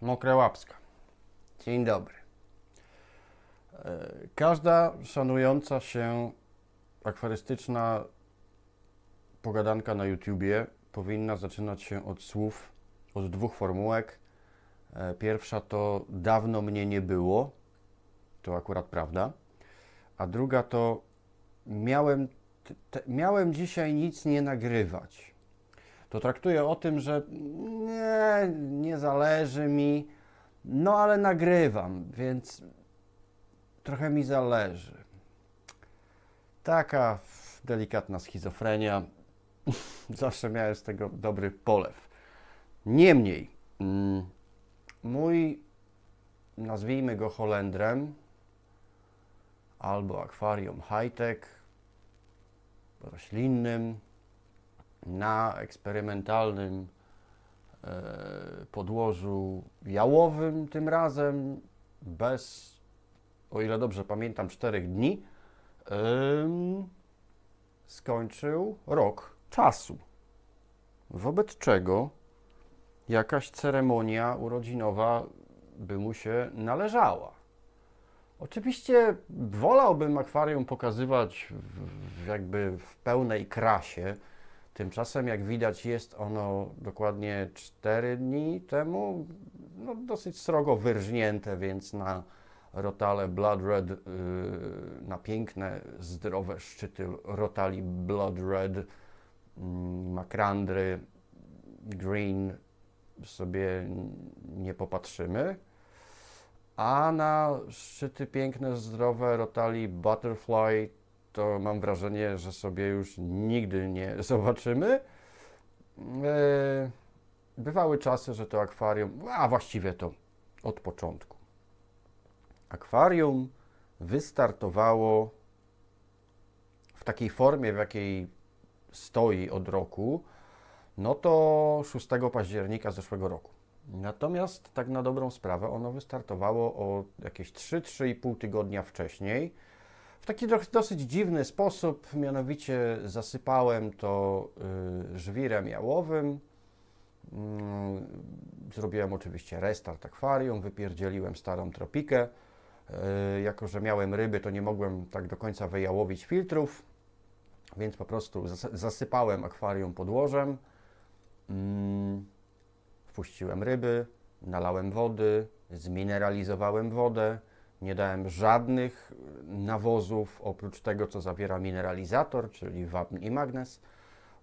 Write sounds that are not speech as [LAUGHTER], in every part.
Mokre Łapska. Dzień dobry. E, Każda szanująca się akwarystyczna pogadanka na YouTubie powinna zaczynać się od słów, od dwóch formułek. E, Pierwsza to dawno mnie nie było, to akurat prawda. A druga to miałem, te, miałem dzisiaj nic nie nagrywać. To traktuję o tym, że nie, nie zależy mi, no ale nagrywam, więc trochę mi zależy. Taka delikatna schizofrenia. [LAUGHS] Zawsze miałem z tego dobry polew. Niemniej, mm, mój, nazwijmy go Holendrem, albo akwarium high-tech, roślinnym, na eksperymentalnym e, podłożu jałowym tym razem, bez, o ile dobrze pamiętam, czterech dni, skończył rok czasu. Wobec czego jakaś ceremonia urodzinowa by mu się należała. Oczywiście wolałbym akwarium pokazywać w jakby w pełnej krasie. Tymczasem, jak widać, jest ono dokładnie 4 dni temu no, dosyć srogo wyrżnięte, więc na rotale Blood Red, yy, na piękne, zdrowe szczyty rotali Blood Red, mm, makrandry, green sobie nie popatrzymy. A na szczyty piękne, zdrowe rotali Butterfly to mam wrażenie, że sobie już nigdy nie [LAUGHS] zobaczymy. E, Bywały czasy, że to akwarium, a właściwie to od początku. Akwarium wystartowało w takiej formie, w jakiej stoi od roku, no to 6 października zeszłego roku. Natomiast tak na dobrą sprawę ono wystartowało o jakieś 3-3,5 tygodnia wcześniej. W taki dosyć dziwny sposób, mianowicie zasypałem to y, żwirem jałowym. Mm, Zrobiłem oczywiście restart akwarium, wypierdzieliłem starą tropikę. Y, Jako, że miałem ryby, to nie mogłem tak do końca wyjałowić filtrów, więc po prostu zas- zasypałem akwarium podłożem. Mm, Wpuściłem ryby, nalałem wody, zmineralizowałem wodę, nie dałem żadnych nawozów oprócz tego, co zawiera mineralizator, czyli wapń i magnez.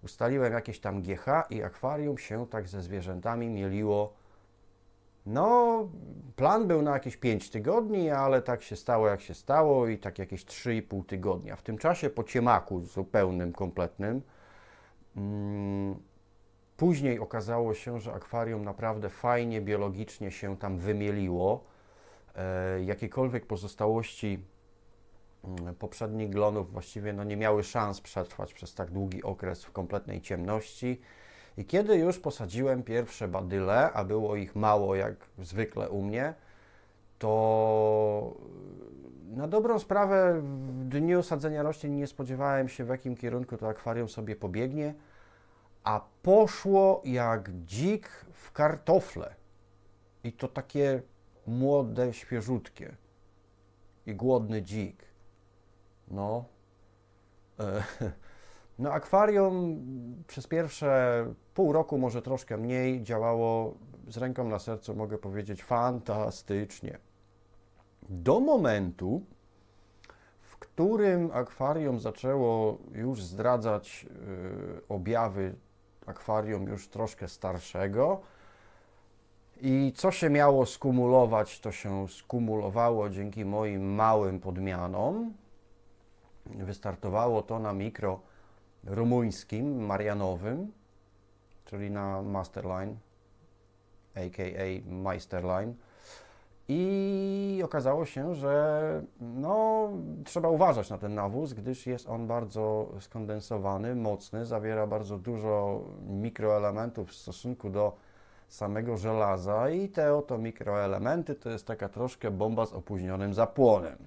Ustaliłem jakieś tam GH i akwarium się tak ze zwierzętami mieliło. No, plan był na jakieś 5 tygodni, ale tak się stało, jak się stało, i tak jakieś 3,5 tygodnia. W tym czasie po ciemaku zupełnym, kompletnym, mm, Później okazało się, że akwarium naprawdę fajnie biologicznie się tam wymieliło. E, jakiekolwiek pozostałości mm, poprzednich glonów właściwie no, nie miały szans przetrwać przez tak długi okres w kompletnej ciemności. I kiedy już posadziłem pierwsze badyle, a było ich mało jak zwykle u mnie, to na dobrą sprawę w dniu sadzenia roślin nie spodziewałem się, w jakim kierunku to akwarium sobie pobiegnie a poszło jak dzik w kartofle. I to takie młode, świeżutkie. I głodny dzik. No. E, [LAUGHS] No, akwarium przez pierwsze pół roku, może troszkę mniej, działało z ręką na sercu, mogę powiedzieć, fantastycznie. Do momentu, w którym akwarium zaczęło już zdradzać y, objawy akwarium już troszkę starszego. I co się miało skumulować, to się skumulowało dzięki moim małym podmianom. Wystartowało to na mikro rumuńskim, marianowym, czyli na Masterline, aka Meisterline. I okazało się, że no, trzeba uważać na ten nawóz, gdyż jest on bardzo skondensowany, mocny, zawiera bardzo dużo mikroelementów w stosunku do samego żelaza i te oto mikroelementy to jest taka troszkę bomba z opóźnionym zapłonem.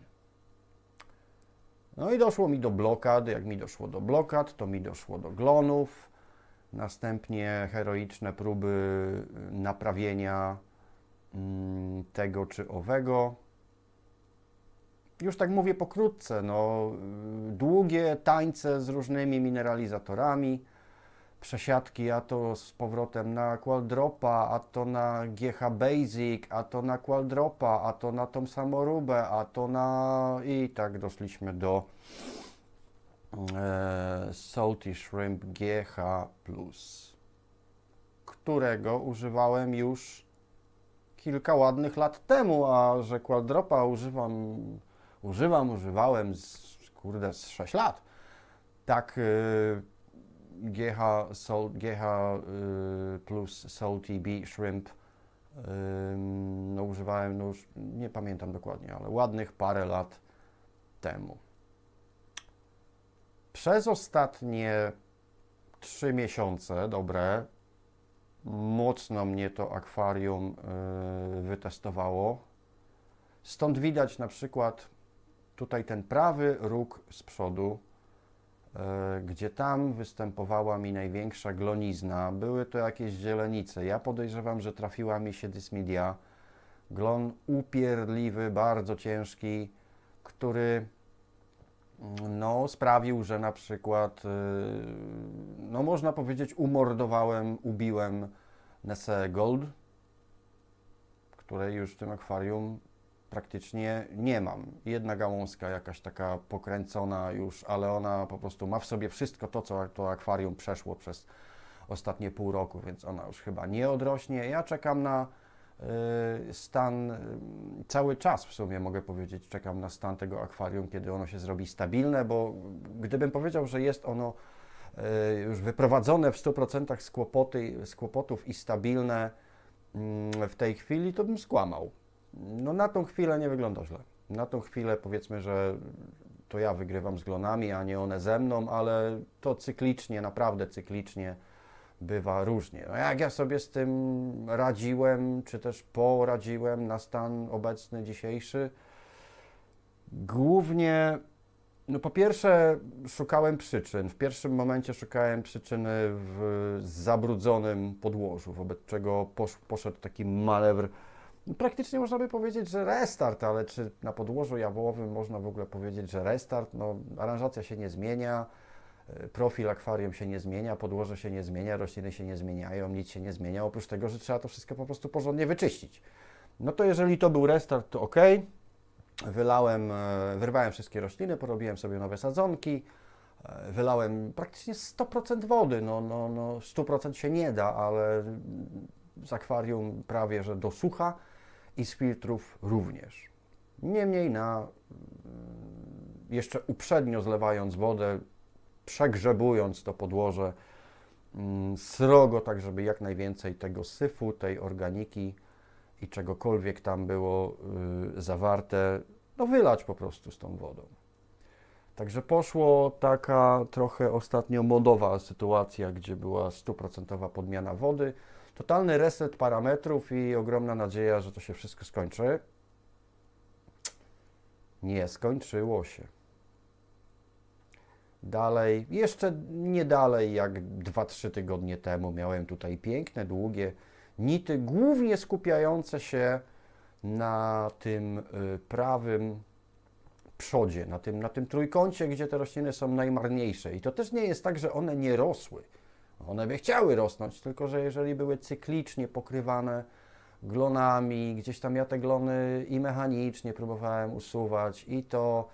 No i doszło mi do blokad. Jak mi doszło do blokad, to mi doszło do glonów. Następnie heroiczne próby naprawienia mm, tego czy owego. Już tak mówię pokrótce, no, y, długie tańce z różnymi mineralizatorami, przesiadki, a to z powrotem na Qualdropa, a to na GH Basic, a to na Qualdropa, a to na tą samoróbę, a to na... i tak doszliśmy do e, Salty Shrimp GH+, którego używałem już kilka ładnych lat temu, a że Qualdropa używam, używam, używałem z, kurde, z 6 lat. Tak y, GH, Salt, GH y, plus Salty B Shrimp no używałem, no już nie pamiętam dokładnie, ale ładnych parę lat temu. Przez ostatnie trzy miesiące, dobre, mocno mnie to akwarium y, wytestowało. Stąd widać na przykład tutaj ten prawy róg z przodu, gdzie tam występowała mi największa glonizna. Były to jakieś zielenice. Ja podejrzewam, że trafiła mi się dysmidia. Glon upierdliwy, bardzo ciężki, który no, sprawił, że na przykład, y, no można powiedzieć, umordowałem, ubiłem Nesse Gold, której już w tym akwarium praktycznie nie mam. Jedna gałązka jakaś taka pokręcona już, ale ona po prostu ma w sobie wszystko to, co to akwarium przeszło przez ostatnie pół roku, więc ona już chyba nie odrośnie. Ja czekam na y, stan, y, cały czas w sumie mogę powiedzieć, czekam na stan tego akwarium, kiedy ono się zrobi stabilne, bo gdybym powiedział, że jest ono y, już wyprowadzone w 100% z, kłopoty, z kłopotów i stabilne mm, w tej chwili, to bym skłamał. No na tą chwilę nie wygląda źle. Na tą chwilę powiedzmy, że to ja wygrywam z glonami, a nie one ze mną, ale to cyklicznie, naprawdę cyklicznie bywa różnie. No jak ja sobie z tym radziłem, czy też poradziłem na stan obecny, dzisiejszy? Głównie, no po pierwsze szukałem przyczyn. W pierwszym momencie szukałem przyczyny w zabrudzonym podłożu, wobec czego posz, poszedł taki manewr, praktycznie można by powiedzieć, że restart, ale czy na podłożu jabłowym można w ogóle powiedzieć, że restart? No aranżacja się nie zmienia, y, profil akwarium się nie zmienia, podłoże się nie zmienia, rośliny się nie zmieniają, nic się nie zmienia, oprócz tego, że trzeba to wszystko po prostu porządnie wyczyścić. No to jeżeli to był restart, to ok. Wylałem, e, wyrwałem wszystkie rośliny, porobiłem sobie nowe sadzonki, e, wylałem praktycznie 100% wody, no, no, no 100% się nie da, ale z akwarium prawie, że do sucha i z filtrów również. Niemniej na mm, jeszcze uprzednio zlewając wodę, przegrzebując to podłoże mm, srogo, tak żeby jak najwięcej tego syfu, tej organiki i czegokolwiek tam było y, zawarte, no wylać po prostu z tą wodą. Także poszło taka trochę ostatnio modowa sytuacja, gdzie była stuprocentowa podmiana wody, totalny reset parametrów i ogromna nadzieja, że to się wszystko skończy. Nie skończyło się. Dalej, jeszcze nie dalej jak 2-3 tygodnie temu miałem tutaj piękne, długie nity, głównie skupiające się na tym y, prawym przodzie, na tym, na tym trójkącie, gdzie te rośliny są najmarniejsze. I to też nie jest tak, że one nie rosły. One by chciały rosnąć, tylko że jeżeli były cyklicznie pokrywane glonami, gdzieś tam ja te glony i mechanicznie próbowałem usuwać, i to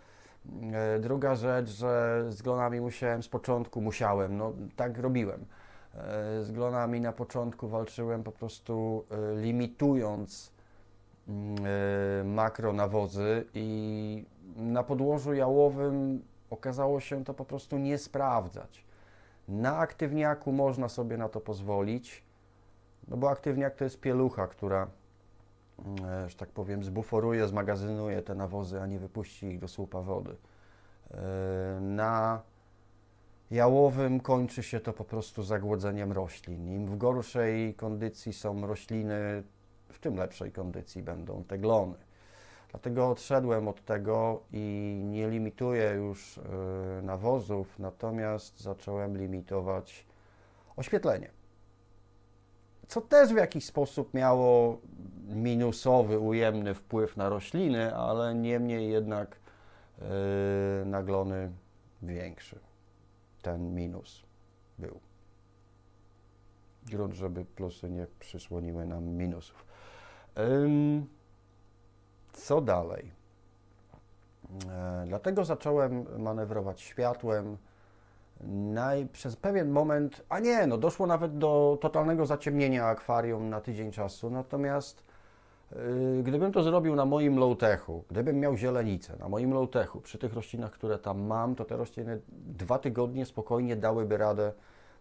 e, druga rzecz, że z glonami musiałem z początku, musiałem, no tak robiłem. E, z glonami na początku walczyłem po prostu e, limitując mm, makronawozy i na podłożu jałowym okazało się to po prostu nie sprawdzać. Na aktywniaku można sobie na to pozwolić, no bo aktywniak to jest pielucha, która, mm, że tak powiem, zbuforuje, zmagazynuje te nawozy, a nie wypuści ich do słupa wody. Na jałowym kończy się to po prostu zagłodzeniem roślin. Im w gorszej kondycji są rośliny, w tym lepszej kondycji będą te glony. Dlatego odszedłem od tego i nie limituję już y, nawozów, natomiast zacząłem limitować oświetlenie. Co też w jakiś sposób miało minusowy, ujemny wpływ na rośliny, ale niemniej jednak yy, naglony większy. Ten minus był. Grunt, żeby plusy nie przysłoniły nam minusów. Co dalej? E, dlatego zacząłem manewrować światłem. Naj, przez pewien moment, a nie, no doszło nawet do totalnego zaciemnienia akwarium na tydzień czasu. Natomiast yy, gdybym to zrobił na moim low-techu, gdybym miał zielenicę na moim low-techu, przy tych roślinach, które tam mam, to te rośliny dwa tygodnie spokojnie dałyby radę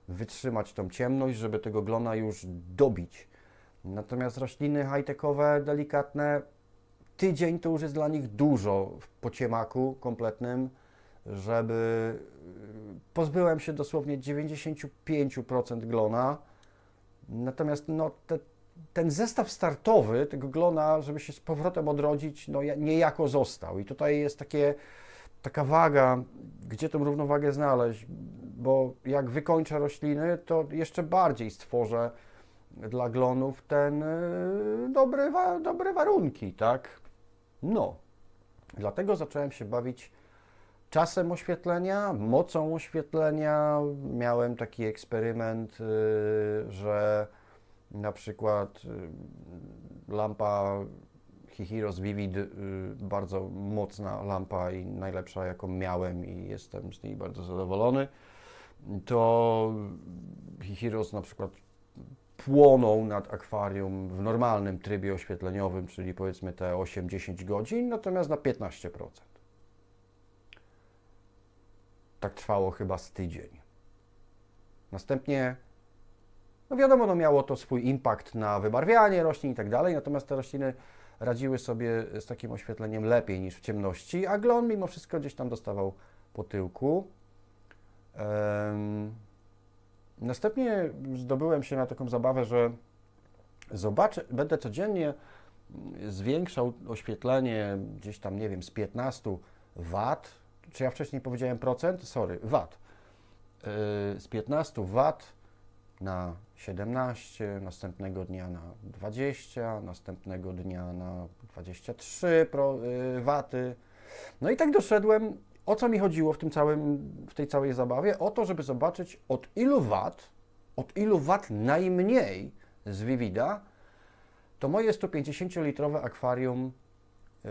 wytrzymać tą ciemność, żeby tego glona już dobić. Natomiast rośliny high-techowe, delikatne, tydzień to już jest dla nich dużo w pociemaku kompletnym, żeby pozbyłem się dosłownie 95% glona. Natomiast no, te, ten zestaw startowy tego glona, żeby się z powrotem odrodzić, no ja- niejako został. I tutaj jest takie, taka waga, gdzie tą równowagę znaleźć, bo jak wykończę rośliny, to jeszcze bardziej stworzę dla glonów ten y, dobre warunki, tak? No, dlatego zacząłem się bawić czasem oświetlenia, mocą oświetlenia. Miałem taki eksperyment, y, że na przykład y, lampa Hihiros Vivid, y, bardzo mocna lampa i najlepsza jaką miałem i jestem z niej bardzo zadowolony, to Hihiros na przykład płonął nad akwarium w normalnym trybie oświetleniowym, czyli powiedzmy te 8-10 godzin, natomiast na 15%. Tak trwało chyba z tydzień. Następnie, no wiadomo, no miało to swój impact na wybarwianie roślin i tak dalej, natomiast te rośliny radziły sobie z takim oświetleniem lepiej niż w ciemności, a glon mimo wszystko gdzieś tam dostawał po tyłku. Em, Następnie zdobyłem się na taką zabawę, że zobaczę, będę codziennie zwiększał oświetlenie gdzieś tam, nie wiem, z 15 W. Czy ja wcześniej powiedziałem procent? Sorry, wat. Yy, Z 15 W na 17, następnego dnia na 20, następnego dnia na 23 pro, yy, waty. No i tak doszedłem, o co mi chodziło w, tym całym, w tej całej zabawie? O to, żeby zobaczyć od ilu wat, od ilu wat najmniej z Vivida, to moje 150-litrowe akwarium yy,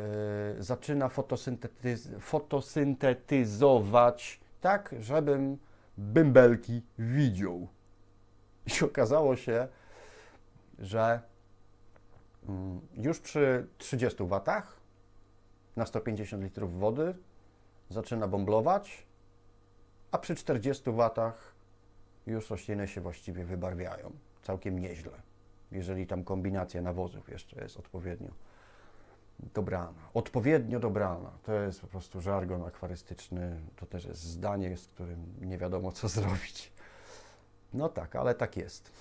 zaczyna fotosyntetyz- fotosyntetyzować tak, żebym bąbelki widział. I okazało się, że mm, już przy 30 watach na 150 litrów wody zaczyna bąblować, a przy 40 watach już rośliny się właściwie wybarwiają. Całkiem nieźle, jeżeli tam kombinacja nawozów jeszcze jest odpowiednio dobrana. Odpowiednio dobrana. To jest po prostu żargon akwarystyczny. To też jest zdanie, z którym nie wiadomo co zrobić. No tak, ale tak jest.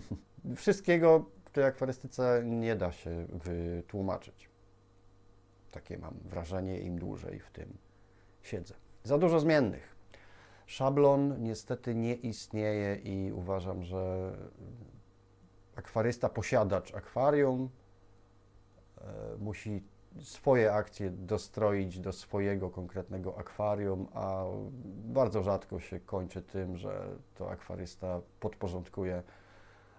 [LAUGHS] Wszystkiego w tej akwarystyce nie da się wytłumaczyć. Takie mam wrażenie, im dłużej w tym siedzę. Za dużo zmiennych. Szablon niestety nie istnieje i uważam, że akwarysta, posiadacz akwarium e, musi swoje akcje dostroić do swojego konkretnego akwarium, a bardzo rzadko się kończy tym, że to akwarysta podporządkuje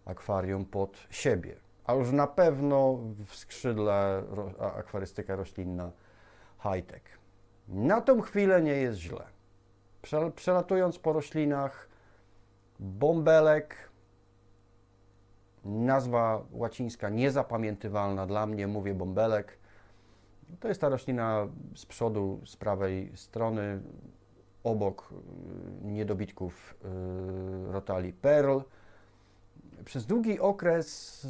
akwarium pod siebie. A już na pewno w skrzydle akwarystyka roślinna high-tech. Na tą chwilę nie jest źle. Prze- Przelatując po roślinach, bąbelek, nazwa łacińska niezapamiętywalna dla mnie, mówię bąbelek. To jest ta roślina z przodu, z prawej strony, obok y, niedobitków y, rotali Pearl. Przez długi okres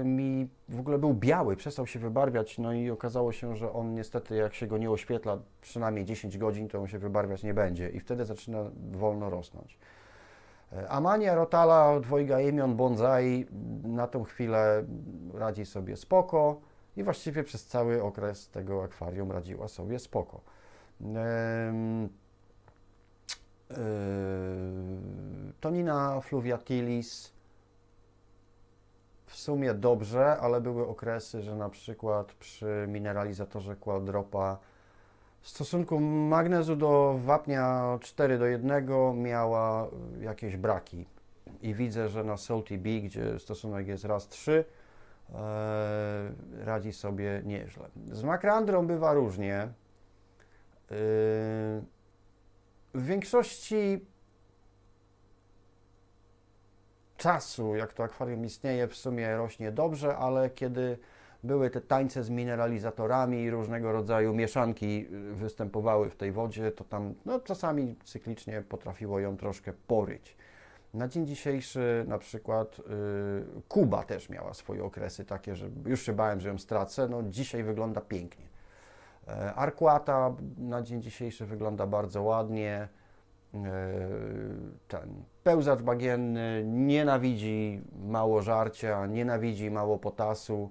y, mi w ogóle był biały, przestał się wybarwiać, no i okazało się, że on niestety, jak się go nie oświetla przynajmniej 10 godzin, to on się wybarwiać nie będzie i wtedy zaczyna wolno rosnąć. E, Amania rotala, dwojga imion, bonsai na tą chwilę radzi sobie spoko i właściwie przez cały okres tego akwarium radziła sobie spoko. E, Tonina fluviatilis w sumie dobrze, ale były okresy, że na przykład przy mineralizatorze Qualdropa w stosunku magnezu do wapnia 4 do 1 miała jakieś braki. I widzę, że na Salty B, gdzie stosunek jest raz 3, e, radzi sobie nieźle. Z makrandrą bywa różnie. Y, w większości czasu, jak to akwarium istnieje, w sumie rośnie dobrze, ale kiedy były te tańce z mineralizatorami i różnego rodzaju mieszanki y, występowały w tej wodzie, to tam no, czasami cyklicznie potrafiło ją troszkę poryć. Na dzień dzisiejszy na przykład y, Kuba też miała swoje okresy takie, że już się bałem, że ją stracę. No, dzisiaj wygląda pięknie. E, Arquata na dzień dzisiejszy wygląda bardzo ładnie. E, Ten pełzacz bagienny nienawidzi mało żarcia, nienawidzi mało potasu,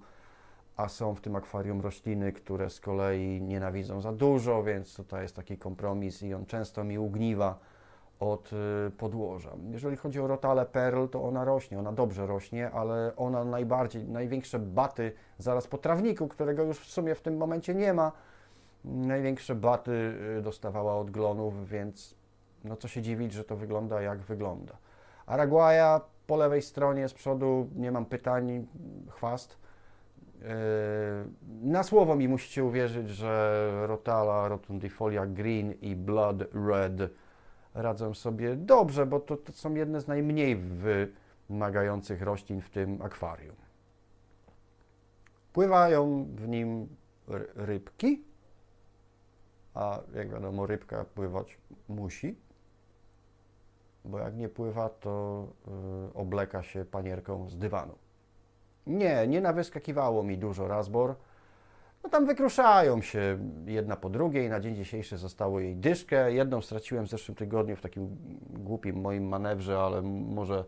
a są w tym akwarium rośliny, które z kolei nienawidzą za dużo, więc tutaj jest taki kompromis i on często mi ugniwa od y, podłoża. Jeżeli chodzi o Rotale Pearl, to ona rośnie, ona dobrze rośnie, ale ona najbardziej, największe baty zaraz po trawniku, którego już w sumie w tym momencie nie ma, największe baty y, dostawała od glonów, więc no co się dziwić, że to wygląda jak wygląda. Araguaja po lewej stronie z przodu, nie mam pytań, chwast. Yy, Na słowo mi musicie uwierzyć, że Rotala, Rotundifolia Green i Blood Red radzą sobie dobrze, bo to, to są jedne z najmniej wymagających roślin w tym akwarium. Pływają w nim rybki, a jak wiadomo, rybka pływać musi, bo jak nie pływa, to y, obleka się panierką z dywanu. Nie, nie nawyskakiwało mi dużo razbor. No tam wykruszają się jedna po drugiej. Na dzień dzisiejszy zostało jej dyszkę. Jedną straciłem w zeszłym tygodniu w takim głupim moim manewrze, ale może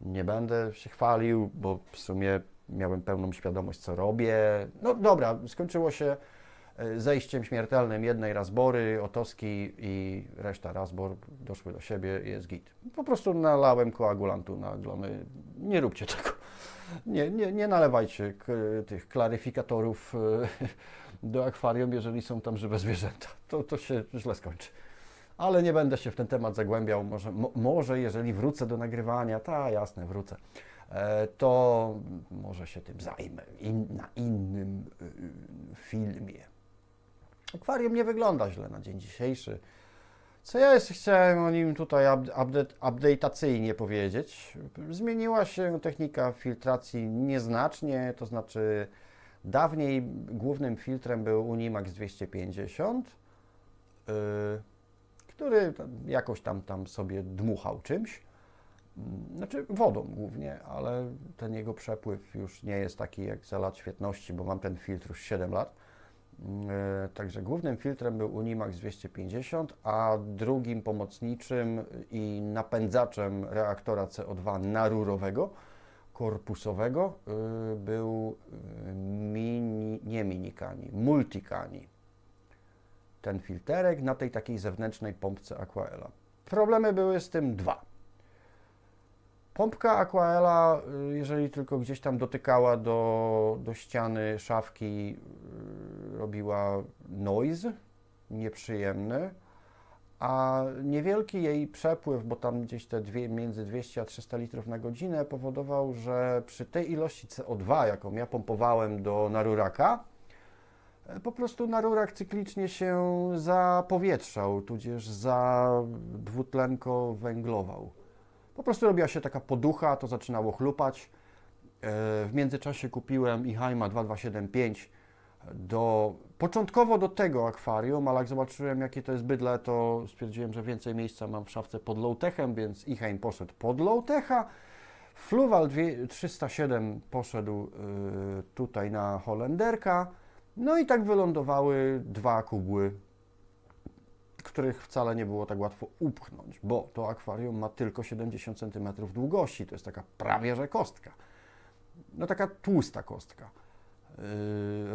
nie będę się chwalił, bo w sumie miałem pełną świadomość, co robię. No dobra, skończyło się zejściem śmiertelnym jednej razbory, otoski i reszta razbor doszły do siebie, jest git. Po prostu nalałem koagulantu na glony. Nie róbcie tego. Nie, nie, nie nalewajcie tych klaryfikatorów e, do akwarium, jeżeli są tam żywe zwierzęta. To, to się źle skończy. Ale nie będę się w ten temat zagłębiał. Może, mo, może jeżeli wrócę do nagrywania, ta jasne, wrócę, e, to może się tym zajmę in, na innym y, filmie. Akwarium nie wygląda źle na dzień dzisiejszy. Co ja jeszcze chciałem o nim tutaj up- update, update'acyjnie powiedzieć. Zmieniła się technika filtracji nieznacznie, to znaczy dawniej głównym filtrem był Unimax 250, yy, który jakoś tam, tam sobie dmuchał czymś. Znaczy wodą głównie, ale ten jego przepływ już nie jest taki jak za lat świetności, bo mam ten filtr już 7 lat. E, Także głównym filtrem był Unimax 250, a drugim pomocniczym i napędzaczem reaktora CO2 narurowego, korpusowego y, był y, mini, nie minikani, multikani. Ten filterek na tej takiej zewnętrznej pompce Aquaela. Problemy były z tym dwa. Pompka Aquaela, jeżeli tylko gdzieś tam dotykała do, do ściany szafki, robiła noise nieprzyjemny, a niewielki jej przepływ, bo tam gdzieś te dwie, między 200 a 300 litrów na godzinę, powodował, że przy tej ilości CO2, jaką ja pompowałem do naruraka, po prostu narurak cyklicznie się zapowietrzał, tudzież zadwutlenkowęglował. Po prostu robiła się taka poducha, to zaczynało chlupać. E, W międzyczasie kupiłem Ihaima 2275 do, początkowo do tego akwarium, ale jak zobaczyłem jakie to jest bydle, to stwierdziłem, że więcej miejsca mam w szafce pod low-techem, więc Iheim poszedł pod low-techa. Fluval dwie- 307 poszedł y, tutaj na Holenderka. No i tak wylądowały dwa kubły, których wcale nie było tak łatwo upchnąć, bo to akwarium ma tylko 70 cm długości. To jest taka prawie że kostka. No taka tłusta kostka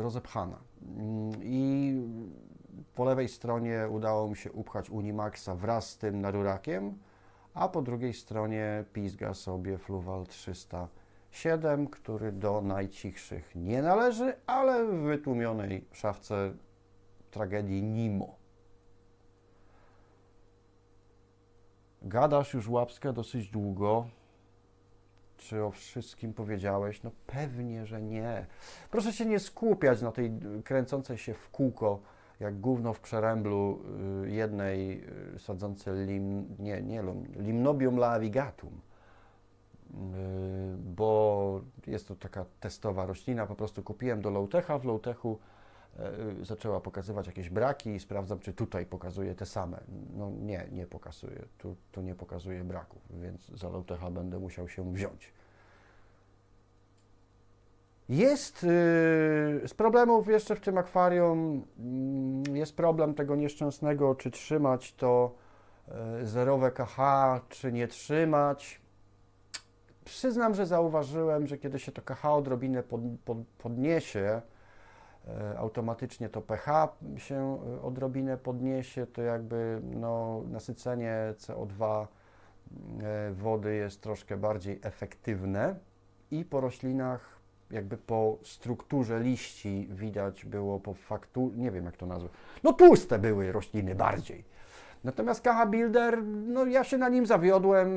rozepchana. Mm, I po lewej stronie udało mi się upchać Unimaxa wraz z tym narurakiem, a po drugiej stronie pizga sobie Fluval 307. 7, który do najcichszych nie należy, ale w wytłumionej szafce tragedii Nimo. Gadasz już łapskę dosyć długo. Czy o wszystkim powiedziałeś? No pewnie, że nie. Proszę się nie skupiać na tej kręcącej się w kółko, jak gówno w przeręblu y, jednej y, sadzącej lim, nie, nie, lim- limnobium laevigatum, Y, bo jest to taka testowa roślina, po prostu kupiłem do Lowtecha, w Lowtechu zaczęła pokazywać jakieś braki i sprawdzam, czy tutaj pokazuje te same. No nie, nie pokazuje, tu, tu nie pokazuje braków, więc za Lowtecha będę musiał się wziąć. Jest yy, z problemów jeszcze w tym akwarium, mm, jest problem tego nieszczęsnego, czy trzymać to yy, zerowe KH, czy nie trzymać. Przyznam, że zauważyłem, że kiedy się to KH odrobinę pod, pod, podniesie, yy, automatycznie to pH się yy, odrobinę podniesie, to jakby no, nasycenie CO2 yy, wody jest troszkę bardziej efektywne i po roślinach jakby po strukturze liści widać było po faktu, nie wiem jak to nazwać, no tłuste były rośliny bardziej. Natomiast KH Builder, no ja się na nim zawiodłem,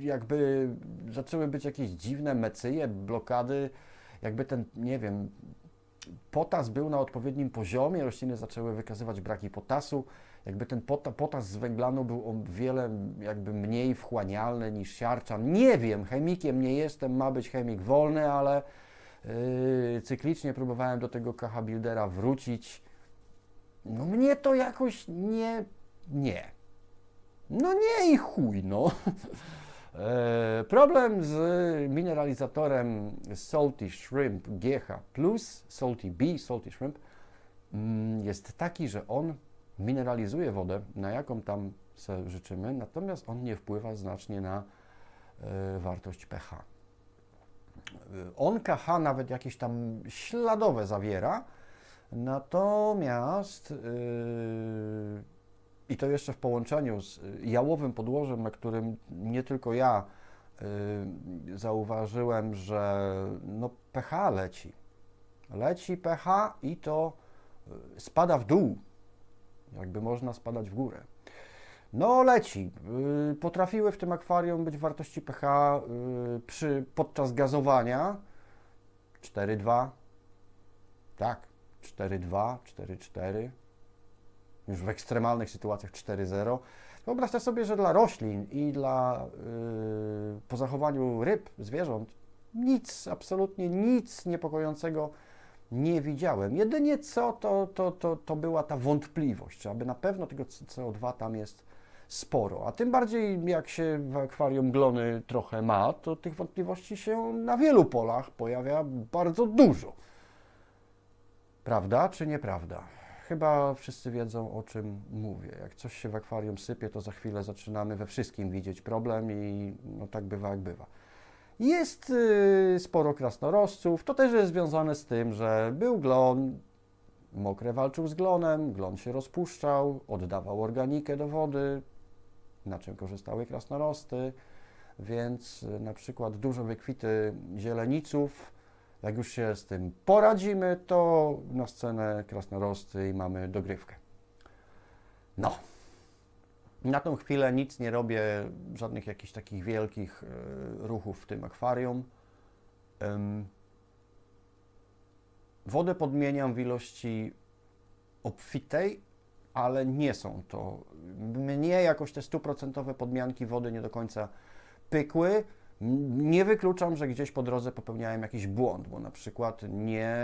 jakby zaczęły być jakieś dziwne mecyje, blokady, jakby ten, nie wiem, potas był na odpowiednim poziomie, rośliny zaczęły wykazywać braki potasu, jakby ten pota, potas z węglanu był o wiele jakby mniej wchłanialny niż siarczan. Nie wiem, chemikiem nie jestem, ma być chemik wolny, ale yy, cyklicznie próbowałem do tego KH Buildera wrócić. No mnie to jakoś nie, nie. No nie i chuj, no. [LAUGHS] E, Problem z mineralizatorem Salty Shrimp GH Salty B, Salty Shrimp mm, jest taki, że on mineralizuje wodę, na jaką tam se życzymy, natomiast on nie wpływa znacznie na e, wartość pH. E, On KH nawet jakieś tam śladowe zawiera, natomiast yy, i to jeszcze w połączeniu z jałowym podłożem, na którym nie tylko ja yy, zauważyłem, że no pH leci. Leci pH i to yy, spada w dół. Jakby można spadać w górę. No leci. Potrafiły w tym akwarium być wartości pH przy, podczas gazowania 4,2. Tak, 4,2, 4,4. Już w ekstremalnych sytuacjach 4,0. Wyobraźcie sobie, że dla roślin i dla yy, po zachowaniu ryb, zwierząt, nic, absolutnie nic niepokojącego nie widziałem. Jedynie co, to, to, to, to była ta wątpliwość, aby na pewno tego CO2 tam jest sporo. A tym bardziej jak się w akwarium glony trochę ma, to tych wątpliwości się na wielu polach pojawia bardzo dużo. Prawda czy nieprawda? Chyba wszyscy wiedzą o czym mówię. Jak coś się w akwarium sypie, to za chwilę zaczynamy we wszystkim widzieć problem i no tak bywa jak bywa. Jest y, sporo krasnorosców. To też jest związane z tym, że był glon, mokre walczył z glonem, glon się rozpuszczał, oddawał organikę do wody, na czym korzystały krasnorosty, więc y, na przykład dużo wykwity zieleniców, jak już się z tym poradzimy, to na scenę krasnorosty i mamy dogrywkę. No. Na tą chwilę nic nie robię, żadnych jakichś takich wielkich y, ruchów w tym akwarium. Wodę podmieniam w ilości obfitej, ale nie są to. Mnie jakoś te stuprocentowe podmianki wody nie do końca pykły. Nie wykluczam, że gdzieś po drodze popełniałem jakiś błąd, bo na przykład nie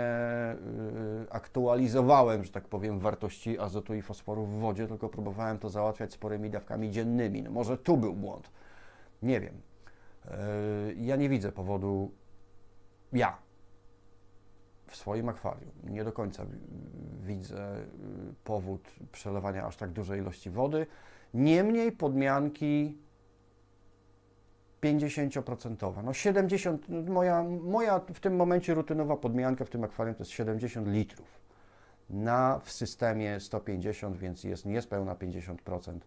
y, aktualizowałem, że tak powiem, wartości azotu i fosforu w wodzie, tylko próbowałem to załatwiać sporymi dawkami dziennymi. No może tu był błąd. Nie wiem. Y, ja nie widzę powodu, ja w swoim akwarium nie do końca wi- widzę y, powód przelewania aż tak dużej ilości wody. Niemniej podmianki 50%. No 70, no moja, moja w tym momencie rutynowa podmianka w tym akwarium to jest 70 litrów. Na w systemie 150, więc jest niespełna 50%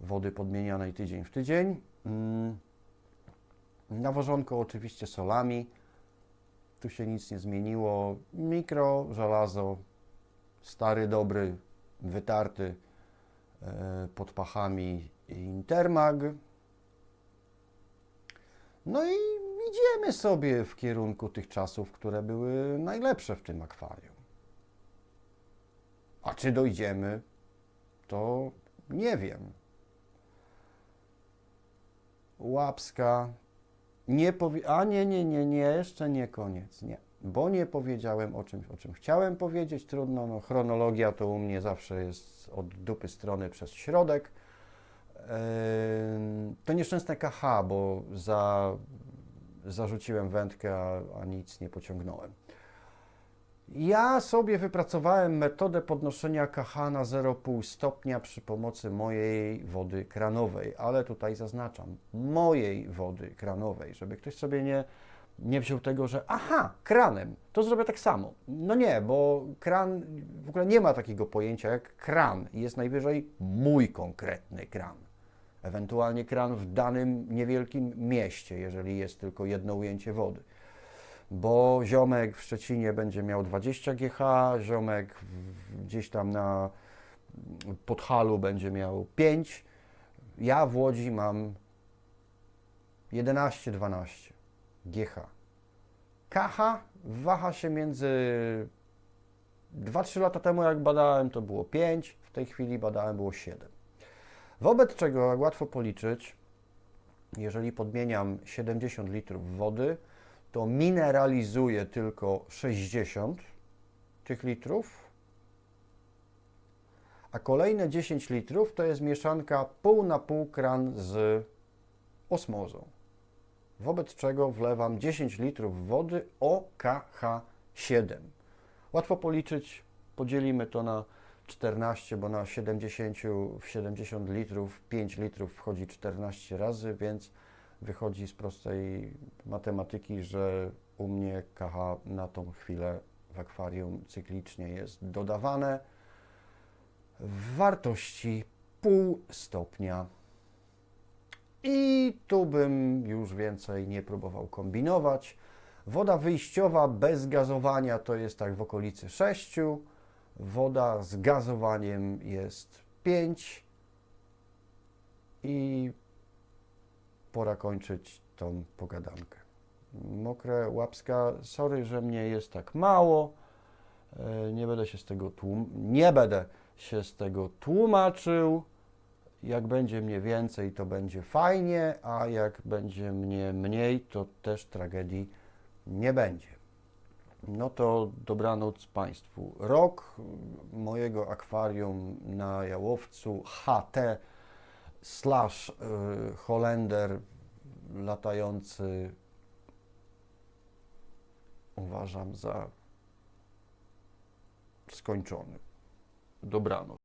wody podmienianej tydzień w tydzień. Mm. Nawożonko oczywiście solami. Tu się nic nie zmieniło. Mikro, żelazo, stary, dobry, wytarty e, pod pachami Intermag. No i idziemy sobie w kierunku tych czasów, które były najlepsze w tym akwarium. A czy dojdziemy, to nie wiem. Łapska. Nie powie... A nie, nie, nie, nie, jeszcze nie koniec, nie. Bo nie powiedziałem o czymś, o czym chciałem powiedzieć. Trudno, no, chronologia to u mnie zawsze jest od dupy strony przez środek. To nieszczęsne KH, bo za, zarzuciłem wędkę, a, a nic nie pociągnąłem. Ja sobie wypracowałem metodę podnoszenia KH na 0,5 stopnia przy pomocy mojej wody kranowej, ale tutaj zaznaczam, mojej wody kranowej, żeby ktoś sobie nie, nie wziął tego, że aha, kranem, to zrobię tak samo. No nie, bo kran, w ogóle nie ma takiego pojęcia jak kran, jest najwyżej mój konkretny kran. Ewentualnie kran w danym niewielkim mieście, jeżeli jest tylko jedno ujęcie wody bo ziomek w Szczecinie będzie miał 20 GH, ziomek gdzieś tam na Podhalu będzie miał 5. Ja w Łodzi mam 11-12 GH. KH waha się między 2-3 lata temu, jak badałem, to było 5, w tej chwili badałem było 7. Wobec czego, łatwo policzyć, jeżeli podmieniam 70 litrów wody, to mineralizuje tylko 60 tych litrów, a kolejne 10 litrów to jest mieszanka pół na pół kran z osmozą. Wobec czego wlewam 10 litrów wody OKH7. Łatwo policzyć, podzielimy to na 14, bo na 70, w 70 litrów 5 litrów wchodzi 14 razy, więc wychodzi z prostej matematyki, że u mnie KH na tą chwilę w akwarium cyklicznie jest dodawane w wartości pół stopnia. I tu bym już więcej nie próbował kombinować. Woda wyjściowa bez gazowania to jest tak w okolicy 6. Woda z gazowaniem jest 5. I pora kończyć tą pogadankę. Mokre łapska, sorry, że mnie jest tak mało. E, Nie będę się z tego tłum... nie będę się z tego tłumaczył. Jak będzie mnie więcej, to będzie fajnie, a jak będzie mnie mniej, to też tragedii nie będzie. No to dobranoc Państwu. Rok mojego akwarium na Jałowcu HT slash y, Holender latający uważam za skończony. Dobranoc.